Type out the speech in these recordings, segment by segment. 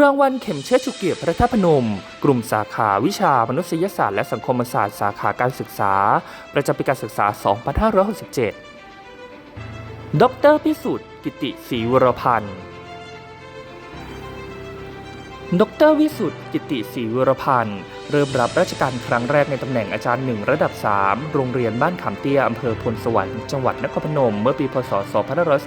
รางวัลเข็มเชิดชูเกียรติพระธาตุพนม กลุ่มสาขาวิชามนุษยศาสตร์และสังคมศาสตร์สาขาการศึกษา ประจำปีการศึกษา 2567 ดรพิสุทธิ์กิติศรีวรพันธ์ ดรวิสุทธิ์กิติศรีวรพันธ์ เริ่มรับราชการครั้งแรกในตำแหน่งอาจารย์หนึ่งระดับ 3 โรงเรียนบ้านขามเตี้ยอำเภอพลสวรรค์จังหวัดนครพนม เมื่อปีพศ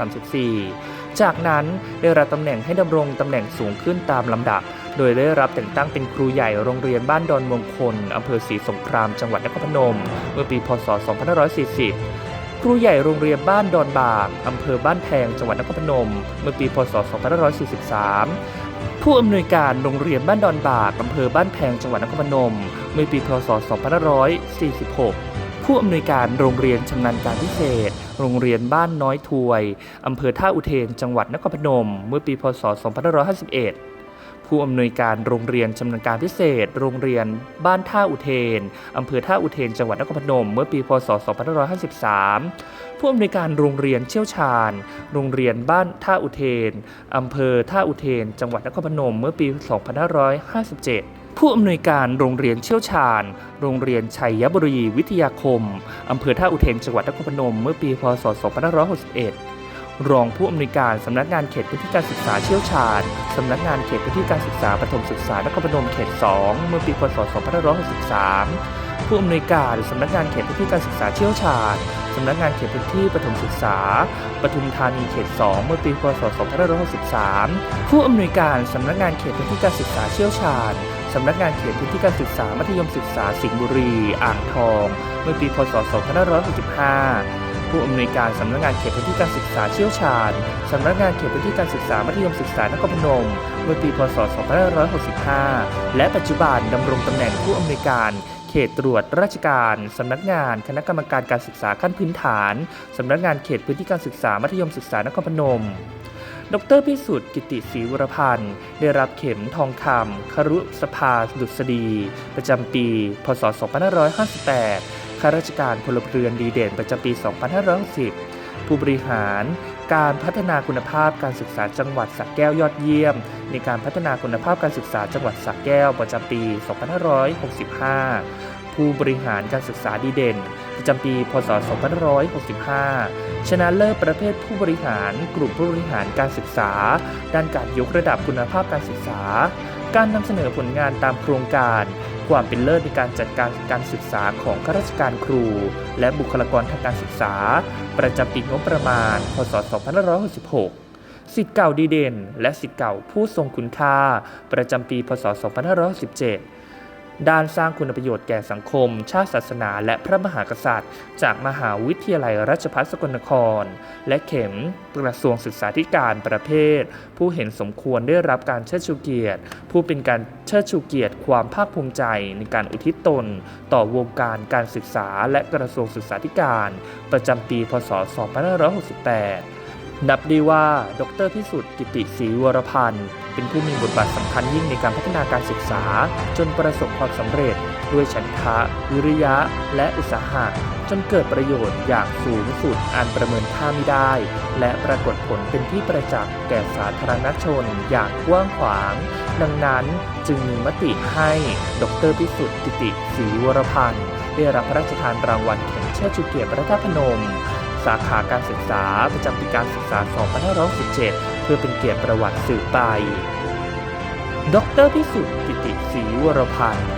2534 จากนั้นได้รับตำแหน่งให้ดำรงตำแหน่งสูงขึ้นตามลำดับ โดยได้รับแต่งตั้งเป็นครูใหญ่โรงเรียนบ้านดอนมงคลอำเภอศรีสงครามจังหวัดนครพนม เมื่อปีพศ 2540ครูใหญ่โรงเรียนบ้านดอนบาก อำเภอบ้านแพง จังหวัดนครพนม เมื่อปี พศ 2543 ผู้อำนวยการโรงเรียนบ้านดอนบากอำเภอบ้านแพงจังหวัดนครพนม เมื่อปีพศ 2546 ผู้อำนวยการโรงเรียนชำนาญการพิเศษ โรงเรียนบ้านน้อยทวยอำเภอท่าอุเทนจังหวัดนครพนม เมื่อปีพศ 2551 ผู้อำนวยการโรงเรียนชำนาญการพิเศษ โรงเรียนบ้านท่าอุเทนอำเภอท่าอุเทนจังหวัดนครพนม เมื่อปีพศ 2553 ผู้อำนวยการโรงเรียนเชี่ยวชาญ โรงเรียนบ้านท่าอุเทนอำเภอท่าอุเทน จังหวัดนครพนม เมื่อปี 2557ผู้อำนวยการโรงเรียนเชี่ยวชาญ โรงเรียนชัยบุรีวิทยาคม อำเภอท่าอุเทนจังหวัดนครพนม เมื่อปี พศ 2561 รองผู้อำนวยการสำนักงานเขตพื้นที่การศึกษาเชี่ยวชาญสำนักงานเขตพื้นที่การศึกษาประถมศึกษานครพนมเขต 2 เมื่อปีพศ 2563 ผู้อำนวยการสำนักงานเขตพื้นที่การศึกษาเชี่ยวชาญสำนักงานเขตพื้นที่ประถมศึกษาปทุมธานีเขต 2 เมื่อปีพศ 2563 ผู้อำนวยการสำนักงานเขตพื้นที่การศึกษาเชี่ยวชาญสำนักงานเขตพื้นที่การศึกษามัธยมศึกษาสิงห์บุรี อ่างทอง เมื่อปีพศ 2565 ผู้อำนวยการสำนักงานเขตพื้นที่การศึกษาเชี่ยวชาญสำนักงานเขตพื้นที่การศึกษามัธยมศึกษานครพนมเมื่อปีพศ 2565 และปัจจุบันดำรงตำแหน่งผู้อำนวยการเขตตรวจราชการ สำนักงาน คณะกรรมการการศึกษาขั้นพื้นฐาน สำนักงานเขตพื้นที่การศึกษามัธยมศึกษานครพนม ดรพิสุทธิ์กิติศรีวรพันธ์ ได้รับเข็มทองคำคารุสภาดุษฎีประจำปี พศ 2558 ข้าราชการพลเรือนดีเด่นประจำปี 2560 ผู้บริหารการพัฒนาคุณภาพการศึกษาจังหวัดสระแก้วยอดเยี่ยม ในการพัฒนาคุณภาพการศึกษาจังหวัดสระแก้วประจำปี 2565ผู้บริหารการศึกษาดีเด่น ประจำปี พศ 2565 ชนะเลิศประเภทผู้บริหารกลุ่มผู้บริหารการศึกษา ด้านการยกระดับคุณภาพการศึกษา การนำเสนอผลงานตามโครงการ ความเป็นเลิศในการจัดการการศึกษาของข้าราชการครู และบุคลากรทางการศึกษา ประจำปีงบประมาณ พศ 2566 สิทธิ์เก่าดีเด่น และสิทธิ์เก่าผู้ทรงคุณค่า ประจำปี พศ 2517 ด้านสร้างคุณประโยชน์แก่สังคม ชาติศาสนา และพระมหากษัตริย์ จากมหาวิทยาลัยราชภัฏสกลนคร และเข็มกระทรวงศึกษาธิการประเภท ผู้เห็นสมควรได้รับการเชิดชูเกียรติ ผู้เป็นการเชิดชูเกียรติความภาคภูมิใจในการอุทิศตน ต่อวงการการศึกษาและกระทรวงศึกษาธิการ ประจำปี พศ 2568 นับได้ว่า ดรพิสุทธิ์กิติศรีวรพันธ์ เป็นผู้มีบทบาทสำคัญยิ่งในการพัฒนาการศึกษา จนประสบความสำเร็จ ด้วยฉันทะ วิริยะ และอุตสาหะจนเกิดประโยชน์อย่างสูงสุดอันประเมินค่าไม่ได้ และปรากฏผลเป็นที่ประจักษ์แก่สาธารณชนอย่างกว้างขวาง ดังนั้นจึงมีมติให้ดรพิสุทธิ์กิติศรีวรพันธ์ได้รับพระราชทานรางวัลเข็มเชิดชูเกียรติพระธาพนม สาขาการศึกษาประจำปีการศึกษา 2517 เพื่อเป็นเกียรติประวัติสืบไป ดรพิสุทธิ์กิติศรีวรพันธ์